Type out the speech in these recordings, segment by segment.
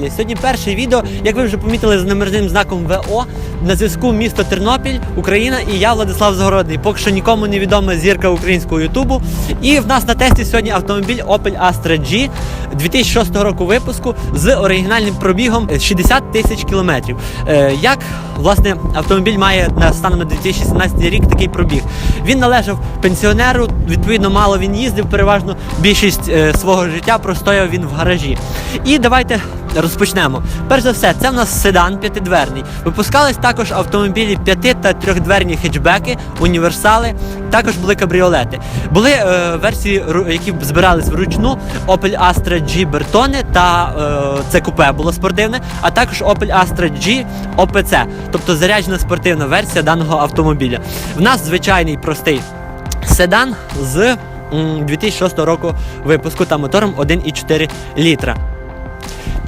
каналі. Сьогодні перше відео, як ви вже помітили з номерним знаком ВО. На зв'язку місто Тернопіль, Україна і я, Владислав Загородний. Поки що нікому не відома зірка українського Ютубу. І в нас на тесті сьогодні автомобіль Opel Astra G 2006 року випуску з оригінальним пробігом 60 тисяч кілометрів. Е, Як власне автомобіль має на станом на 2017 рік такий пробіг? Він належав пенсіонеру, відповідно, мало він їздив, переважно більшість е, свого життя простояв він в гаражі. І давайте розпочнемо. Перш за все, це в нас седан п'ятидверний. Випускались також автомобілі п'яти та трьохдверні хетчбеки, універсали, також були кабріолети. Були е, версії, які збирались вручну Opel Astra G Bertone та е, це купе було спортивне, а також Opel Astra G OPC, тобто заряджена спортивна версія даного автомобіля. В нас звичайний простий седан з 2006 року випуску та мотором 1,4 літра.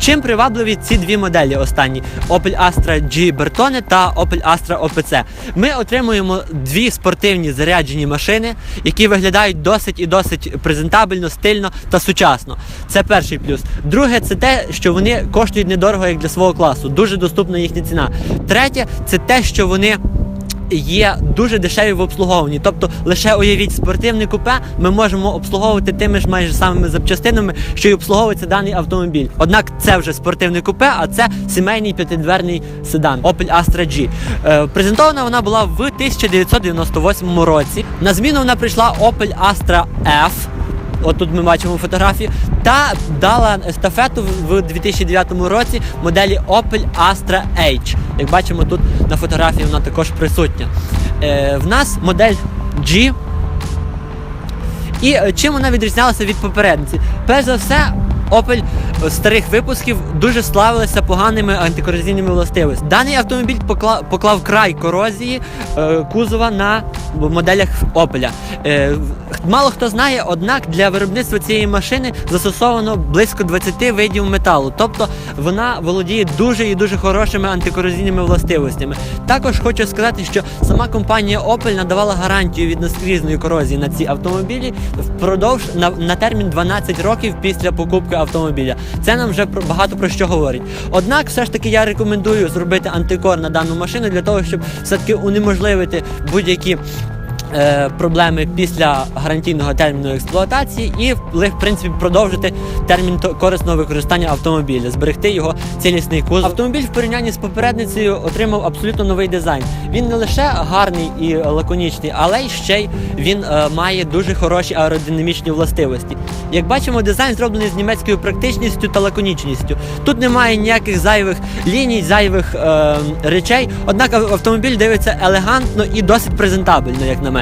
Чим привабливі ці дві моделі останні Opel Astra G Bertone та Opel Astra OPC? Ми отримуємо дві спортивні заряджені машини, які виглядають досить і досить презентабельно, стильно та сучасно. Це перший плюс. Друге, це те, що вони коштують недорого як для свого класу. Дуже доступна їхня ціна. Третє, це те, що вони є дуже дешеві в обслуговуванні. Тобто, лише уявіть спортивне купе, ми можемо обслуговувати тими ж майже самими запчастинами, що й обслуговується даний автомобіль. Однак це вже спортивне купе, а це сімейний п'ятидверний седан Opel Astra G. Е, презентована вона була в 1998 році. На зміну вона прийшла Opel Astra F. От тут ми бачимо фотографії, та дала естафету в- в 2009 році моделі Opel Astra H. Як бачимо, тут на фотографії вона також присутня. Е, в нас модель G. І е, чим вона відрізнялася від попередниці? Перш за все, Opel старих випусків дуже славилася поганими антикорозійними властивостями. Даний автомобіль покла- поклав край корозії е, кузова на моделях Opel. Е, мало хто знає, однак для виробництва цієї машини застосовано близько 20 видів металу, тобто вона володіє дуже і дуже хорошими антикорозійними властивостями. Також хочу сказати, що сама компанія Opel надавала гарантію від наскрізної корозії на ці автомобілі впродовж на, на термін 12 років після покупки автомобіля. Це нам вже багато про що говорить. Однак, все ж таки, я рекомендую зробити антикор на дану машину для того, щоб все-таки унеможливити будь-які. Е, Проблеми після гарантійного терміну експлуатації і в принципі продовжити термін корисного використання автомобіля, зберегти його цілісний кузов. Автомобіль в порівнянні з попередницею отримав абсолютно новий дизайн. Він не лише гарний і лаконічний, але й ще й він е, має дуже хороші аеродинамічні властивості. Як бачимо, дизайн зроблений з німецькою практичністю та лаконічністю. Тут немає ніяких зайвих ліній, зайвих е, речей. Однак автомобіль дивиться елегантно і досить презентабельно, як на мене.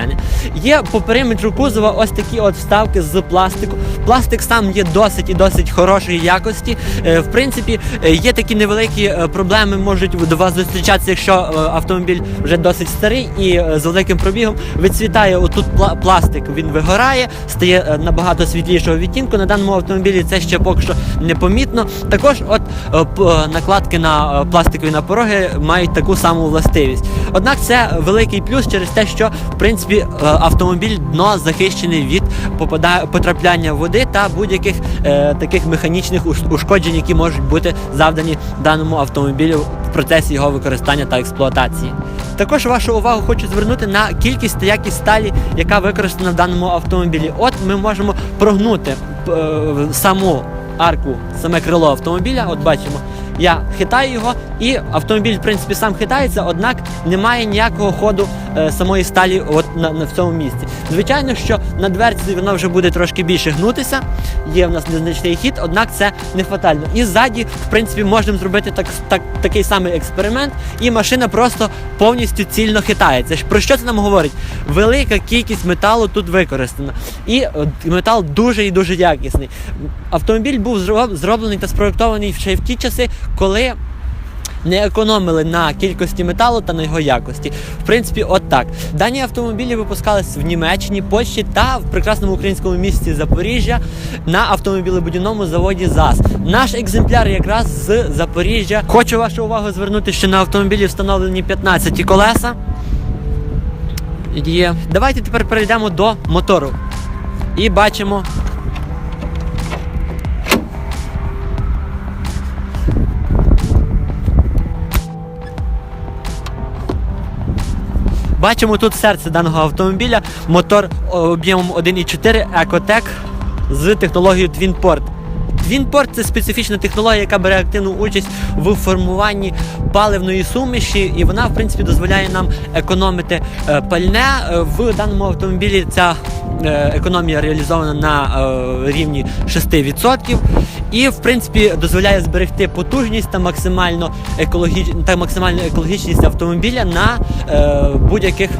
Є по периметру кузова ось такі от вставки з пластику. Пластик сам є досить і досить хорошої якості. Е, в принципі, е, є такі невеликі е, проблеми, можуть до вас зустрічатися, якщо автомобіль вже досить старий і з великим пробігом відцвітає отут пластик, він вигорає, стає набагато світлішого відтінку. На даному автомобілі це ще поки що непомітно. Також, от накладки на пластикові на пороги мають таку саму властивість. Однак це великий плюс через те, що в принципі е, автомобіль дно захищений від потрапляння води та будь-яких е, таких механічних ушкоджень, які можуть бути завдані даному автомобілю в процесі його використання та експлуатації. Також вашу увагу хочу звернути на кількість та якість сталі, яка використана в даному автомобілі. От ми можемо прогнути е, саму арку, саме крило автомобіля. От бачимо, я хитаю його, і автомобіль, в принципі, сам хитається, однак немає ніякого ходу е, самої сталі от на, на в цьому місці. Звичайно, що на дверці воно вже буде трошки більше гнутися. Є в нас незначний хід, однак це не фатально. І ззаді, в принципі, можемо зробити так, так, такий самий експеримент, і машина просто повністю цільно хитається. Про що це нам говорить? Велика кількість металу тут використана. І метал дуже і дуже якісний. Автомобіль був зро- зроблений та спроєктований ще в ті часи, коли не економили на кількості металу та на його якості. В принципі, от так. Дані автомобілі випускались в Німеччині, Польщі та в прекрасному українському місті Запоріжжя на автомобілебудівному заводі ЗАЗ. Наш екземпляр якраз з Запоріжжя. Хочу вашу увагу звернути, що на автомобілі встановлені 15 колеса. Є. Давайте тепер перейдемо до мотору. І бачимо Бачимо тут серце даного автомобіля, мотор об'ємом 1,4 Ecotec з технологією TwinPort. TwinPort – це специфічна технологія, яка бере активну участь в формуванні паливної суміші, і вона, в принципі, дозволяє нам економити е, пальне. Е, В даному автомобілі ця е, економія реалізована на рівні 6%. І, в принципі, дозволяє зберегти потужність та максимально екологіч... та максимальну екологічність автомобіля на будь-яких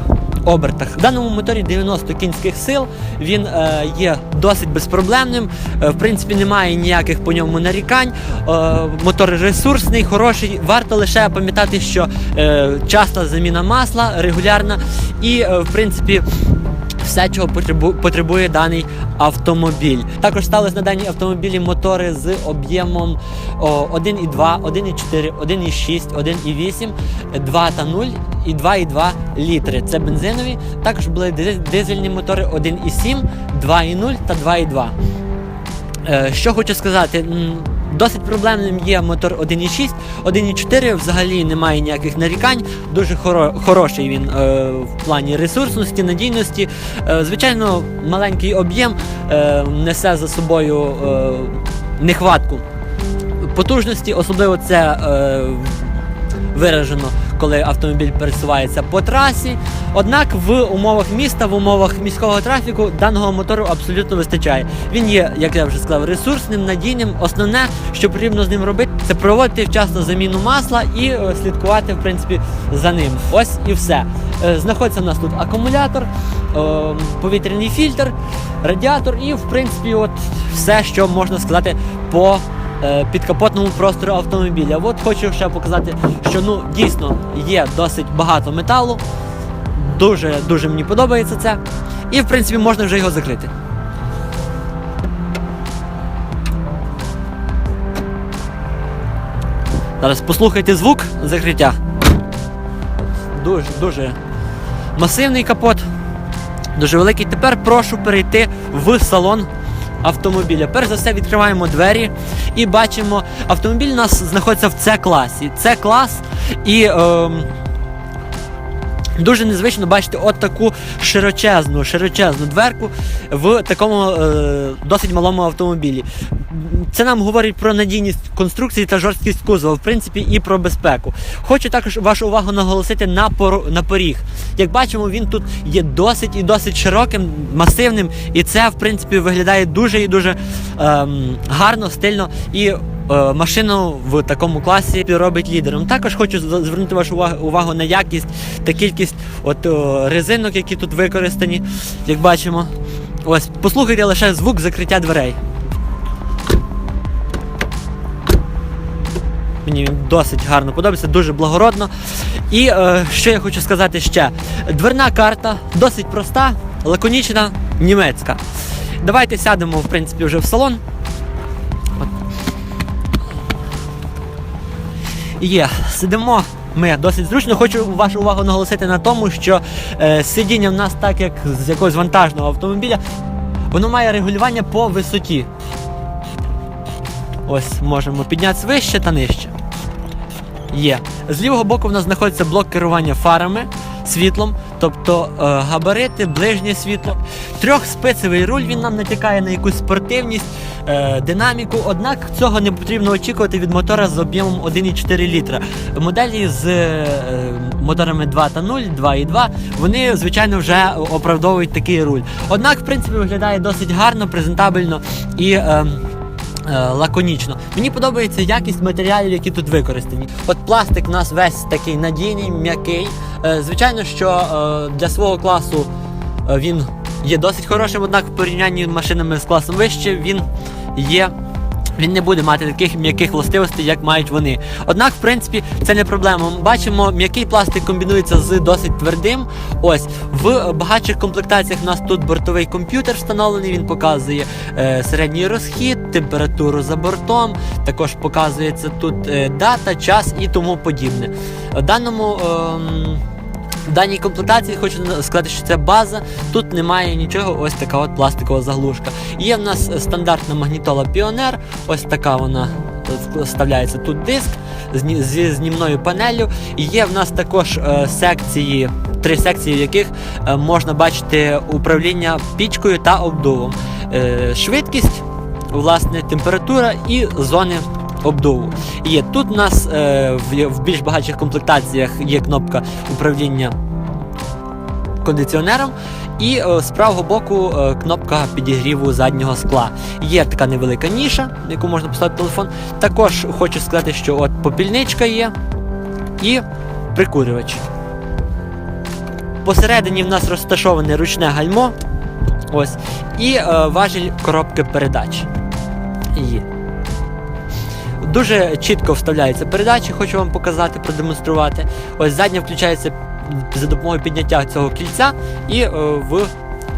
обертах. В даному моторі 90 кінських сил. Він е, є досить безпроблемним. Е, в принципі, немає ніяких по ньому нарікань. Е, мотор ресурсний, хороший. Варто лише пам'ятати, що е, часта заміна масла, регулярна і, е, в принципі. Все, чого потребує даний автомобіль. Також сталися на даній автомобілі мотори з об'ємом 1,2, 1,4, 1,6, 1,8, 2 та 0 і 2,2 літри. Це бензинові. Також були дизельні мотори 1,7, 2,0 та 2,2. Е, Що хочу сказати, досить проблемним є мотор 1.6, 1.4 взагалі немає ніяких нарікань. Дуже хоро- хороший він е, в плані ресурсності, надійності. Е, звичайно, маленький об'єм е, несе за собою е, нехватку потужності, особливо це е, виражено, коли автомобіль пересувається по трасі. Однак в умовах міста, в умовах міського трафіку даного мотору абсолютно вистачає. Він є, як я вже сказав, ресурсним, надійним. Основне, що потрібно з ним робити, це проводити вчасно заміну масла і е, слідкувати в принципі за ним. Ось і все. Е, Знаходиться в нас тут акумулятор, е, повітряний фільтр, радіатор і, в принципі, от все, що можна сказати по підкапотному простору автомобіля. От хочу ще показати, що ну дійсно є досить багато металу. Дуже дуже мені подобається це. І в принципі можна вже його закрити. Зараз послухайте звук закриття. Дуже дуже масивний капот, дуже великий. Тепер прошу перейти в салон автомобіля. Перш за все відкриваємо двері і бачимо, автомобіль у нас знаходиться в С класі. С клас і. Е, Дуже незвично бачити от таку широчезну, широчезну дверку в такому е, досить малому автомобілі. Це нам говорить про надійність конструкції та жорсткість кузова, в принципі, і про безпеку. Хочу також вашу увагу наголосити на на поріг. Як бачимо, він тут є досить і досить широким, масивним, і це, в принципі, виглядає дуже і дуже ем, гарно, стильно і е, машину в такому класі робить лідером. Також хочу звернути вашу увагу, на якість та кількість от, резинок, які тут використані, як бачимо. Ось, послухайте лише звук закриття дверей. Мені досить гарно подобається, дуже благородно. І е, що я хочу сказати ще: дверна карта досить проста, лаконічна, німецька. Давайте сядемо, в принципі, вже в салон. От. Є, сидимо. Ми досить зручно. Хочу вашу увагу наголосити на тому, що е, сидіння в нас, так як з якогось вантажного автомобіля, воно має регулювання по висоті. Ось можемо піднятися вище та нижче. Є. З лівого боку в нас знаходиться блок керування фарами, світлом, тобто е, габарити, ближнє світло. Трьохспицевий руль він нам натякає на якусь спортивність, е, динаміку. Однак цього не потрібно очікувати від мотора з об'ємом 1,4 літра. Моделі з е, моторами 2 та 0, 2 і 2, вони, звичайно, вже оправдовують такий руль. Однак, в принципі, виглядає досить гарно, презентабельно і. Е, лаконічно. Мені подобається якість матеріалів, які тут використані. От пластик у нас весь такий надійний, м'який. Е, Звичайно, що е, для свого класу е, він є досить хорошим, однак в порівнянні з машинами з класом вище він є. Він не буде мати таких м'яких властивостей, як мають вони. Однак, в принципі, це не проблема. Ми бачимо, м'який пластик комбінується з досить твердим. Ось в багатших комплектаціях у нас тут бортовий комп'ютер встановлений. Він показує е, середній розхід, температуру за бортом. Також показується тут е, дата, час і тому подібне. В даному. ем, в даній комплектації хочу сказати, що це база. Тут немає нічого, ось така от пластикова заглушка. Є в нас стандартна магнітола Pioneer, ось така вона вставляється тут диск зі знімною панелью. Є в нас також е, секції три секції, в яких е, можна бачити управління пічкою та обдувом. Е, Швидкість, власне, температура і зони обдуву. Є тут у нас е, в, в більш багатших комплектаціях є кнопка управління кондиціонером, і е, з правого боку е, кнопка підігріву заднього скла. Є така невелика ніша, в яку можна поставити телефон. Також хочу сказати, що от попільничка є і прикурювач. Посередині в нас розташоване ручне гальмо. Ось, і е, важіль коробки передач. Є. Дуже чітко вставляються передачі, хочу вам показати, продемонструвати. Ось задня включається за допомогою підняття цього кільця і е, в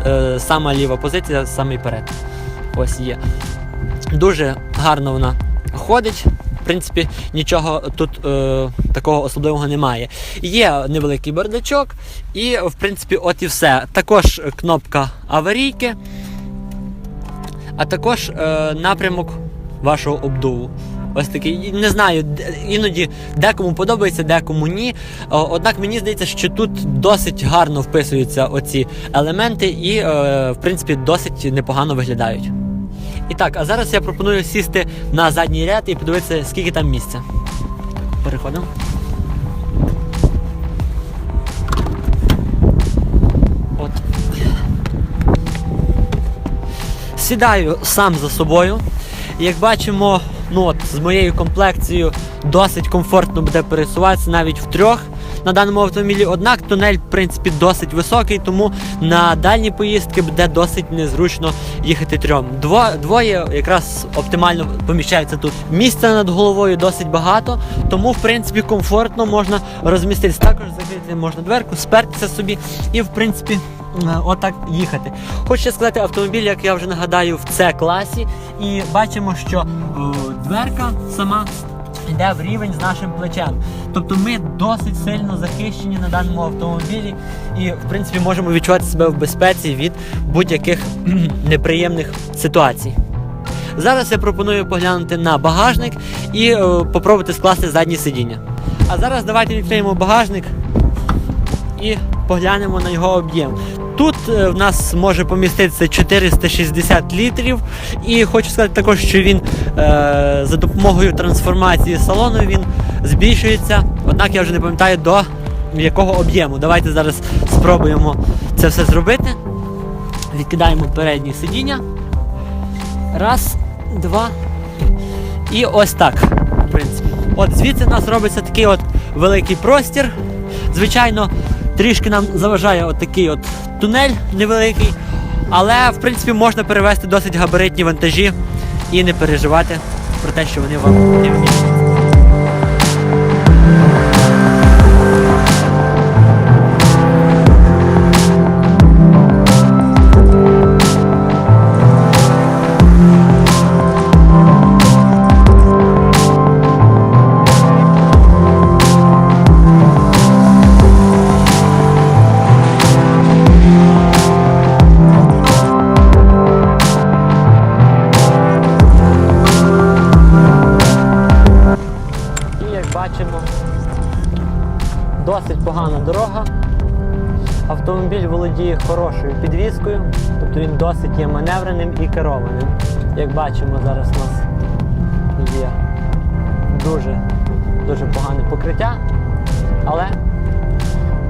е, сама ліва позиція, самий перед. Ось є. Дуже гарно вона ходить. В принципі, нічого тут е, такого особливого немає. Є невеликий бардачок, і, в принципі, от і все. Також кнопка аварійки, а також е, напрямок вашого обдуву. Ось такий. Не знаю, іноді декому подобається, декому ні. Однак мені здається, що тут досить гарно вписуються оці елементи і, е, в принципі, досить непогано виглядають. І так, а зараз я пропоную сісти на задній ряд і подивитися, скільки там місця. Переходимо. От. Сідаю сам за собою. Як бачимо, ну от, з моєю комплекцією досить комфортно буде пересуватися навіть в трьох на даному автомобілі. Однак тунель, в принципі, досить високий, тому на дальні поїздки буде досить незручно їхати трьом. Дво, двоє якраз оптимально поміщаються тут. Місця над головою досить багато, тому в принципі комфортно можна розміститися. Також закрити можна дверку, спертися собі і в принципі. е, Отак їхати. Хочу сказати, автомобіль, як я вже нагадаю, в С класі, і бачимо, що о, дверка сама йде в рівень з нашим плечем. Тобто ми досить сильно захищені на даному автомобілі і, в принципі, можемо відчувати себе в безпеці від будь-яких неприємних ситуацій. Зараз я пропоную поглянути на багажник і е, попробувати скласти заднє сидіння. А зараз давайте відкриємо багажник і поглянемо на його об'єм. Тут е, в нас може поміститися 460 літрів, і хочу сказати також, що він е, за допомогою трансформації салону він збільшується. Однак я вже не пам'ятаю до якого об'єму. Давайте зараз спробуємо це все зробити. Відкидаємо переднє сидіння. Раз, два. І ось так. В принципі. От звідси в нас робиться такий от великий простір. Звичайно, трішки нам заважає отакий такий от тунель невеликий, але в принципі можна перевезти досить габаритні вантажі і не переживати про те, що вони вам не вміють. Погана дорога. Автомобіль володіє хорошою підвіскою, тобто він досить є маневреним і керованим. Як бачимо, зараз у нас є дуже, дуже погане покриття, але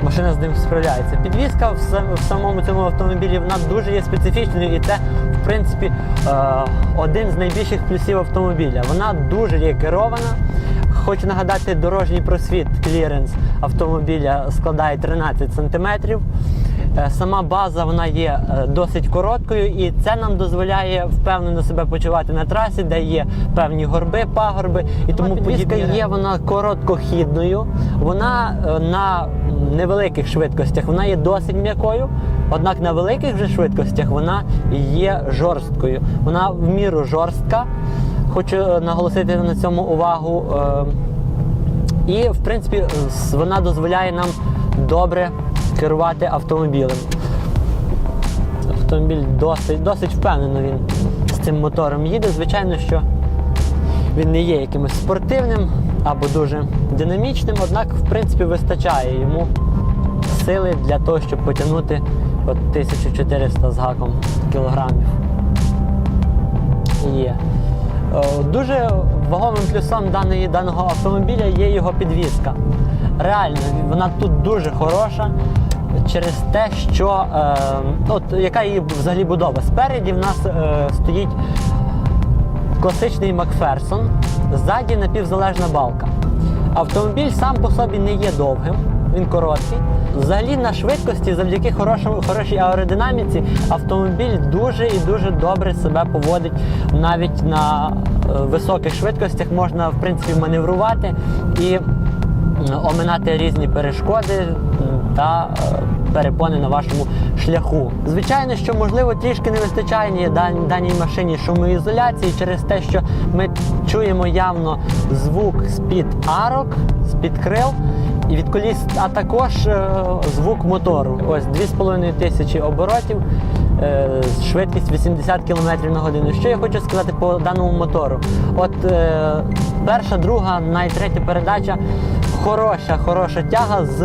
машина з ним справляється. Підвізка в, сам- в самому цьому автомобілі вона дуже є специфічною, і це, в принципі, е, один з найбільших плюсів автомобіля. Вона дуже є керована. Хочу нагадати, дорожній просвіт кліренс автомобіля складає 13 см. Сама база вона є е, досить короткою, і це нам дозволяє впевнено себе почувати на трасі, де є певні горби, пагорби. І тому підвізка є вона короткохідною. Вона е, на невеликих швидкостях вона є досить м'якою. Однак на великих вже швидкостях вона є жорсткою. Вона в міру жорстка. Хочу е, наголосити на цьому увагу. е, І, в принципі, вона дозволяє нам добре керувати автомобілем. Автомобіль досить, досить впевнено він з цим мотором їде. Звичайно, що він не є якимось спортивним або дуже динамічним, однак, в принципі, вистачає йому сили для того, щоб потягнути от 1400 з гаком кілограмів. Є. Е, Дуже вагомим плюсом даної, даного автомобіля є його підвізка. Реально, вона тут дуже хороша через те, що е, от, яка її взагалі будова. Спереді в нас е, стоїть класичний Макферсон, ззаді напівзалежна балка. Автомобіль сам по собі не є довгим, він короткий. Взагалі на швидкості, завдяки хорошому, хорошій аеродинаміці, автомобіль дуже і дуже добре себе поводить навіть на е, високих швидкостях. Можна в принципі маневрувати і оминати різні перешкоди та е, перепони на вашому шляху. Звичайно, що можливо трішки не вистачає даній машині шумоізоляції через те, що ми чуємо явно звук з-під арок, з-під крил і від коліс, а також е, звук мотору. Ось 2,5 тисячі оборотів, е, швидкість 80 км на годину. Що я хочу сказати по даному мотору? От е, перша, друга, навіть третя передача. Хороша, хороша тяга з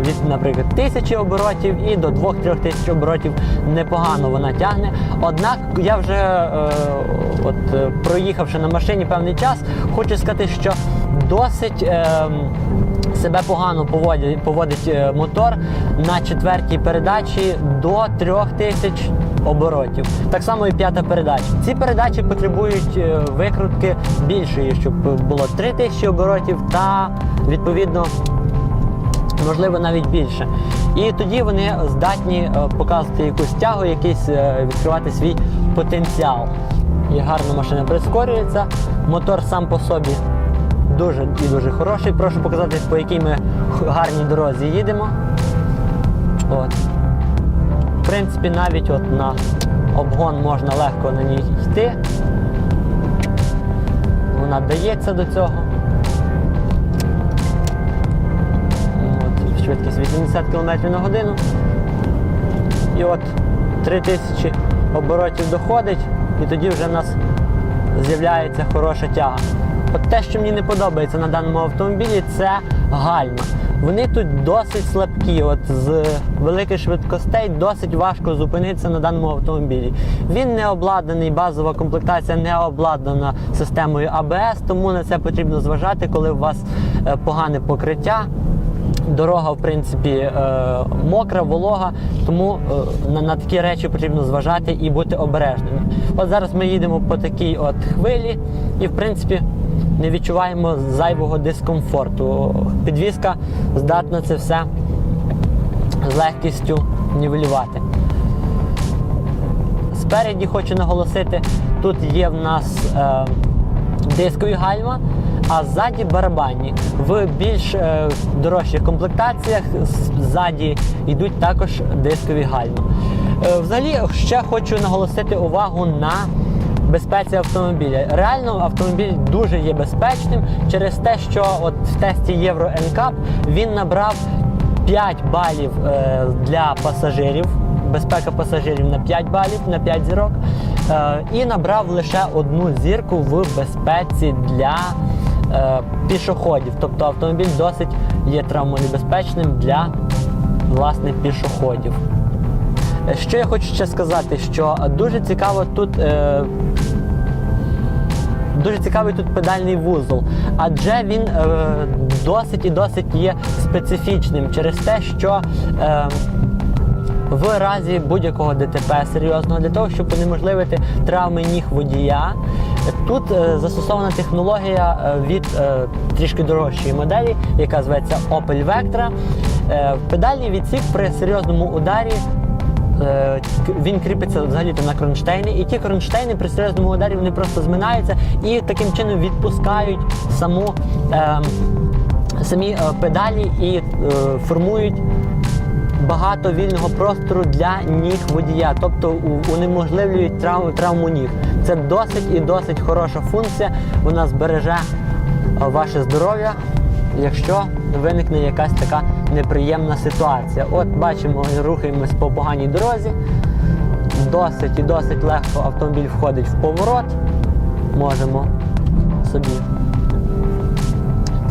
від, наприклад, тисячі оборотів і до 2-3 тисяч оборотів непогано вона тягне. Однак я вже е, от, проїхавши на машині певний час, хочу сказати, що досить. Е, Себе погано поводить, поводить е, мотор на четвертій передачі до 3000 оборотів. Так само і п'ята передача. Ці передачі потребують е, викрутки більшої, щоб було 3000 оборотів та відповідно можливо навіть більше. І тоді вони здатні е, показувати якусь тягу, якийсь відкривати свій потенціал. І гарно машина прискорюється. Мотор сам по собі дуже і дуже хороший. Прошу показати, по якій ми гарній дорозі їдемо. От. В принципі, навіть от на обгон можна легко на ній йти. Вона дається до цього. От, швидкість 80 км на годину. І от 3000 оборотів доходить, і тоді вже в нас з'являється хороша тяга. От те, що мені не подобається на даному автомобілі, це гальма. Вони тут досить слабкі. От з великих швидкостей досить важко зупинитися на даному автомобілі. Він не обладнаний, базова комплектація не обладнана системою АБС, тому на це потрібно зважати, коли у вас е, погане покриття. Дорога, в принципі, е, мокра, волога, тому е, на, такі речі потрібно зважати і бути обережними. От зараз ми їдемо по такій от хвилі і, в принципі, не відчуваємо зайвого дискомфорту. Підвізка здатна це все з легкістю нівелювати. Спереді хочу наголосити, тут є в нас е, дискові гальма, а ззаді барабанні. В більш е, дорожчих комплектаціях ззаді йдуть також дискові гальма. Е, взагалі, ще хочу наголосити увагу на безпеці автомобіля. Реально автомобіль дуже є безпечним через те, що от в тесті Євро NCAP він набрав 5 балів е, для пасажирів. Безпека пасажирів на 5 балів, на 5 зірок. Е, і набрав лише одну зірку в безпеці для е, пішоходів. Тобто автомобіль досить є травмонебезпечним для власне пішоходів. Е, Що я хочу ще сказати, що дуже цікаво тут. Е, Дуже цікавий тут педальний вузол, адже він е, досить і досить є специфічним через те, що е, в разі будь-якого ДТП серйозного для того, щоб унеможливити травми ніг водія. Тут е, застосована технологія е, від е, трішки дорожчої моделі, яка зветься Opel Vectra. Е, педальний відсік при серйозному ударі він кріпиться взагалі на кронштейни, і ті кронштейни при серйозному ударі вони просто зминаються і таким чином відпускають саму, е, самі е, педалі і е, формують багато вільного простору для ніг водія, тобто унеможливлюють травму, травму ніг. Це досить і досить хороша функція. Вона збереже е, ваше здоров'я, якщо виникне якась така неприємна ситуація. От бачимо, рухаємось по поганій дорозі. Досить і досить легко автомобіль входить в поворот. Можемо собі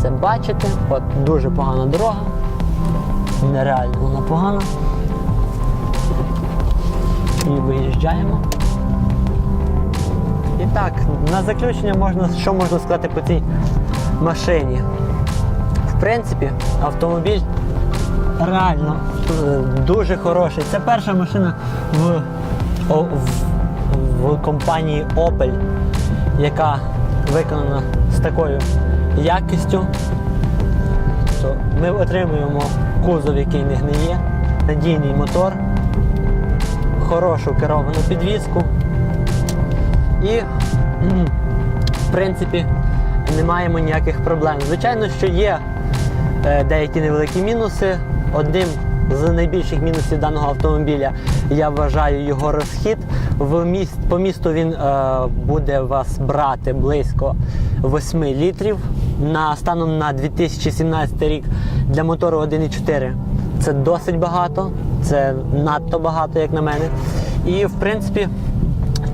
це бачити. От дуже погана дорога. нереально вона погана. І виїжджаємо. І так, на заключення можна, що можна сказати по цій машині. В принципі, автомобіль реально е, дуже хороший. Це перша машина в, в, в компанії Opel, яка виконана з такою якістю. То ми отримуємо кузов, який не гниє, надійний мотор, хорошу керовану підвізку. І, в принципі, не маємо ніяких проблем. Звичайно, що є деякі невеликі мінуси. Одним з найбільших мінусів даного автомобіля я вважаю його розхід. В міст, по місту він е, буде вас брати близько 8 літрів. На, станом на 2017 рік для мотору 1,4 це досить багато, це надто багато, як на мене. І в принципі,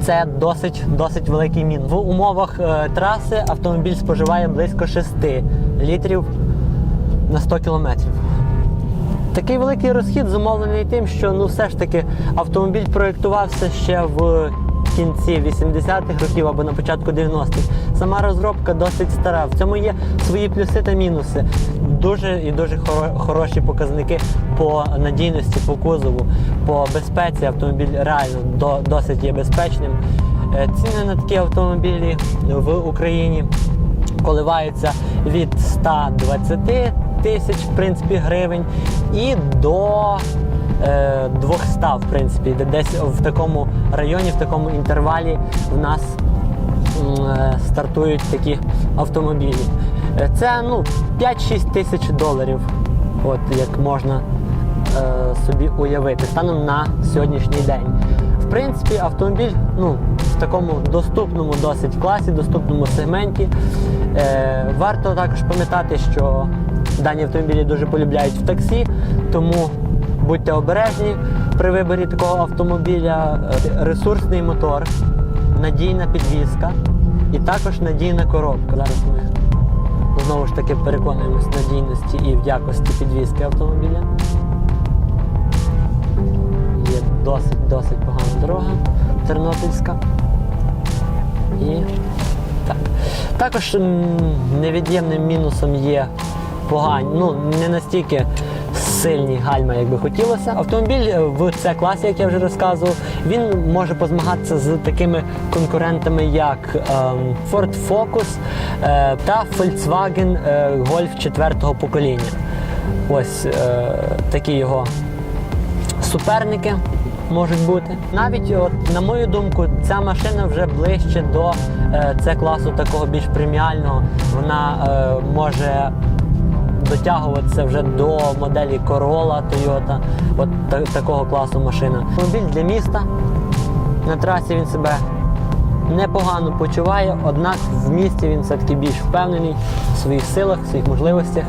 це досить досить великий мінус. В умовах е, траси автомобіль споживає близько 6 літрів на 100 кілометрів. Такий великий розхід зумовлений тим, що ну все ж таки автомобіль проєктувався ще в кінці 80-х років або на початку 90-х. Сама розробка досить стара. В цьому є свої плюси та мінуси. Дуже і дуже хоро- хороші показники по надійності, по кузову, по безпеці. Автомобіль реально до, досить є безпечним. Е, Ціни на такі автомобілі в Україні коливаються від 120 тисяч в принципі, гривень і до е, 200, в принципі, де десь в такому районі, в такому інтервалі в нас е, стартують такі автомобілі. Е, Це ну, 5-6 тисяч доларів, от як можна е, собі уявити, станом на сьогоднішній день. В принципі, автомобіль ну, в такому доступному досить класі, доступному сегменті. Е, варто також пам'ятати, що дані автомобілі дуже полюбляють в таксі, тому будьте обережні при виборі такого автомобіля. Ресурсний мотор, надійна підвізка і також надійна коробка. Зараз ми знову ж таки переконуємось в надійності і в якості підвізки автомобіля. Є досить досить погана дорога тернопільська. І так. Також невід'ємним мінусом є погані, ну не настільки сильні гальма, як би хотілося. Автомобіль е, в c класі, як я вже розказував, він може позмагатися з такими конкурентами, як ем, Ford Focus е, та Volkswagen е, Golf 4 покоління. Ось е, такі його суперники можуть бути. Навіть, от, на мою думку, ця машина вже ближче до е, це класу такого більш преміального. Вона е, може дотягуватися вже до моделі Corolla Toyota, от та- такого класу машина. Автомобіль для міста. На трасі він себе непогано почуває, однак в місті він все-таки більш впевнений в своїх силах, в своїх можливостях.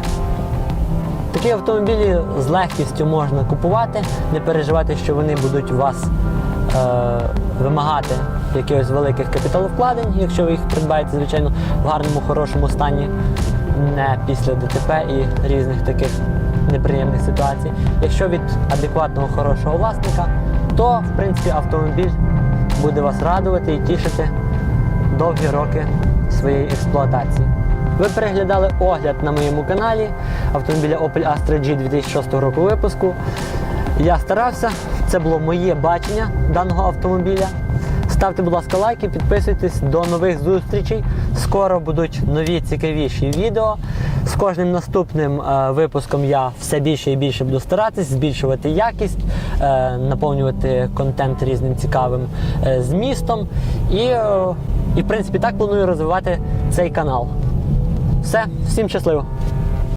Такі автомобілі з легкістю можна купувати, не переживати, що вони будуть у вас е, вимагати якихось великих капіталовкладень, якщо ви їх придбаєте, звичайно, в гарному, хорошому стані, не після ДТП і різних таких неприємних ситуацій. Якщо від адекватного хорошого власника, то в принципі автомобіль буде вас радувати і тішити довгі роки своєї експлуатації. Ви переглядали огляд на моєму каналі автомобіля Opel Astra G 2006 року випуску. Я старався, це було моє бачення даного автомобіля. Ставте, будь ласка, лайки, підписуйтесь до нових зустрічей. Скоро будуть нові цікавіші відео. З кожним наступним е, випуском я все більше і більше буду старатись, збільшувати якість, е, наповнювати контент різним цікавим е, змістом. І, е, і, в принципі, так планую розвивати цей канал. Все, всім щасливо!